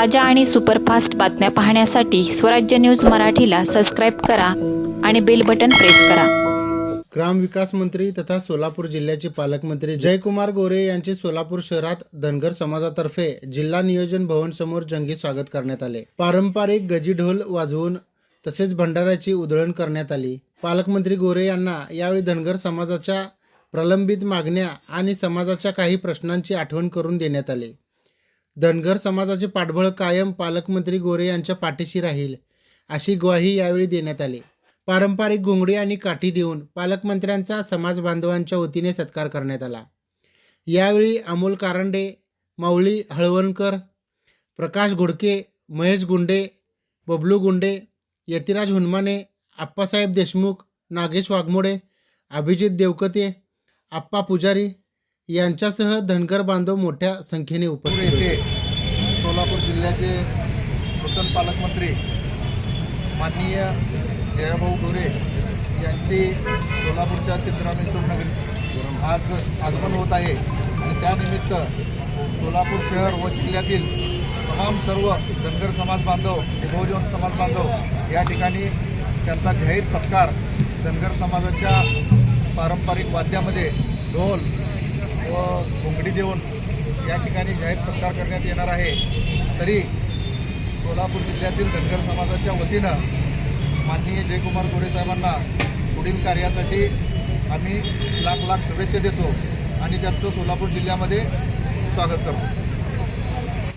ताज्या आणि सुपरफास्ट बातम्या पाहण्यासाठी स्वराज्य न्यूज मराठीला सबस्क्राईब करा आणि बेल बटन प्रेस करा. ग्रामविकास मंत्री तथा सोलापूर जिल्ह्याचे पालकमंत्री जयकुमार गोरे यांचे सोलापूर शहरात धनगर समाजातर्फे जिल्हा नियोजन भवन समोर जंगी स्वागत करण्यात आले. पारंपरिक गजी ढोल वाजवून तसेच भंडाऱ्याची उधळण करण्यात आली. पालकमंत्री गोरे यांना यावेळी धनगर समाजाच्या प्रलंबित मागण्या आणि समाजाच्या काही प्रश्नांची आठवण करून देण्यात आली. धनगर समाजाचे पाठबळ कायम पालकमंत्री गोरे यांच्या पाठीशी राहील अशी ग्वाही यावेळी देण्यात आली. पारंपरिक घोंगडी आणि काठी देऊन पालकमंत्र्यांचा समाज बांधवांच्या वतीने सत्कार करण्यात आला. यावेळी अमोल कारंडे माऊली हळवणकर प्रकाश घोडके महेश गुंडे बबलू गुंडे यतिराज हुनमाने आप्पासाहेब देशमुख नागेश वाघमोडे अभिजित देवकते आप्पा पुजारी यांच्यासह धनगर बांधव मोठ्या संख्येने उपस्थित होते. सोलापूर जिल्ह्याचे नूतन पालकमंत्री माननीय जयभाऊ गोरे यांची सोलापूरच्या सिद्धरामेश्वर नगरी आज आगमन होत आहे. आणि त्यानिमित्त सोलापूर शहर व जिल्ह्यातील तमाम सर्व धनगर समाज बांधव बहुजन समाज बांधव या ठिकाणी त्यांचा जाहीर सत्कार धनगर समाजाच्या पारंपरिक वाद्यामध्ये ढोल घडी देऊन या ठिकाणी जाहीर सत्कार करण्यात येणार आहे. तरी सोलापूर जिल्ह्यातील धनगर समाजाच्या वतीनं माननीय जयकुमार गोरे साहेबांना पुढील कार्यासाठी आम्ही लाख लाख शुभेच्छा देतो आणि त्यांचं सोलापूर जिल्ह्यामध्ये स्वागत करतो.